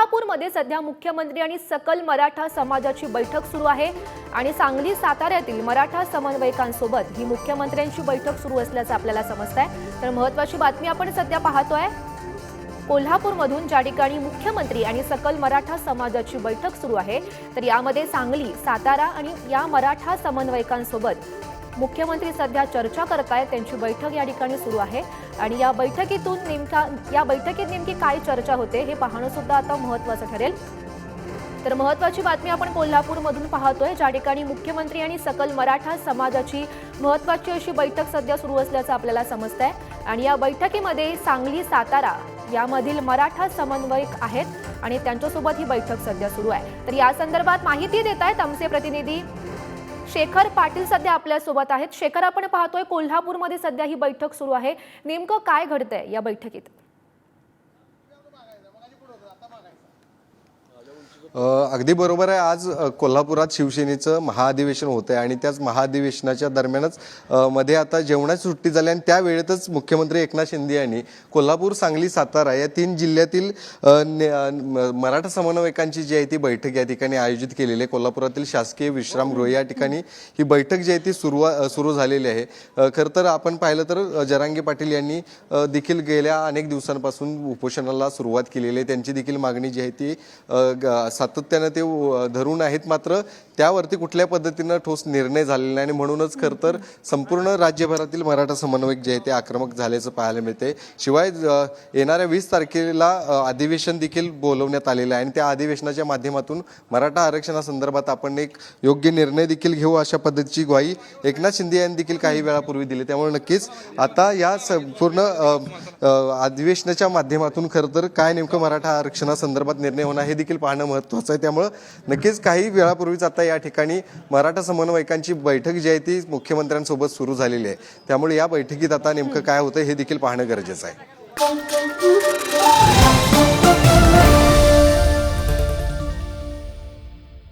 कोल्हापूरमध्ये सध्या मुख्यमंत्री आणि सकल मराठा समाजाची बैठक सुरू आहे. आणि सांगली साताऱ्यातील मराठा समन्वयकांसोबत ही मुख्यमंत्र्यांची बैठक सुरू असल्याचं आपल्याला समजत आहे तर महत्वाची बातमी आपण सध्या पाहतोय. कोल्हापूरमधून ज्या ठिकाणी मुख्यमंत्री आणि सकल मराठा समाजाची बैठक सुरू आहे तर यामध्ये सांगली सातारा आणि या मराठा समन्वयकांसोबत मुख्यमंत्री सध्या चर्चा करतायत त्यांची बैठक या ठिकाणी सुरू आहे. आणि या बैठकीतून नेमका या बैठकीत नेमकी काय चर्चा होते हे पाहणं सुद्धा आता महत्वाचं ठरेल. तर महत्वाची बातमी आपण कोल्हापूरमधून पाहतोय. ज्या ठिकाणी मुख्यमंत्री आणि सकल मराठा समाजाची महत्वाची अशी बैठक सध्या सुरू असल्याचं आपल्याला समजत आहे आणि या बैठकीमध्ये सांगली सातारा यामधील मराठा समन्वयक आहेत आणि त्यांच्यासोबत ही बैठक सध्या सुरू आहे. तर या संदर्भात माहिती देत आहेत आमचे प्रतिनिधी शेखर पाटील सध्या आपल्यासोबत आहेत. शेखर आपण पाहतोय कोल्हापूरमध्ये सध्या ही बैठक सुरू आहे. नेमकं काय घडतंय या बैठकीत? अगदी बरोबर आहे. आज कोल्हापुरात शिवसेनेचं महाअधिवेशन होतं आहे आणि त्याच महाअधिवेशनाच्या दरम्यानच मध्ये आता जेवणाची सुट्टी झाली आणि त्यावेळेतच मुख्यमंत्री एकनाथ शिंदे यांनी कोल्हापूर सांगली सातारा या तीन जिल्ह्यातील मराठा समन्वयकांची जी आहे ती बैठक या ठिकाणी आयोजित केलेली आहे. कोल्हापुरातील शासकीय विश्रामगृह या ठिकाणी ही बैठक जी आहे ती सुरू सुरू झालेली आहे. खरं तर आपण पाहिलं तर जरांगे पाटील यांनी देखील गेल्या अनेक दिवसांपासून उपोषणाला सुरुवात केलेली आहे. त्यांची देखील मागणी जी आहे ती सातत्यानं ते धरून आहेत मात्र त्यावरती कुठल्या पद्धतीनं ठोस निर्णय झालेला नाही आणि म्हणूनच खरं तर संपूर्ण राज्यभरातील मराठा समन्वयक जे आहे ते आक्रमक झाल्याचं पाहायला मिळते शिवाय येणाऱ्या वीस तारखेला अधिवेशन देखील बोलवण्यात आलेलं आहे आणि त्या अधिवेशनाच्या माध्यमातून मराठा आरक्षणासंदर्भात आपण एक योग्य निर्णय देखील घेऊ अशा पद्धतीची ग्वाही एकनाथ शिंदे यांनी देखील काही वेळापूर्वी दिली. त्यामुळे नक्कीच आता या संपूर्ण अधिवेशनाच्या माध्यमातून खरं तर काय नेमकं मराठा आरक्षणासंदर्भात निर्णय होणार हे देखील पाहणं महत्त्वाचं आहे. त्यामुळं नक्कीच काही वेळापूर्वीच आता या ठिकाणी मराठा समन्वयकांची बैठक जी आहे ती मुख्यमंत्र्यांसोबत सुरू झालेली आहे. त्यामुळे या बैठकीत आता नेमकं काय होतं हे देखील पाहणं गरजेचं आहे.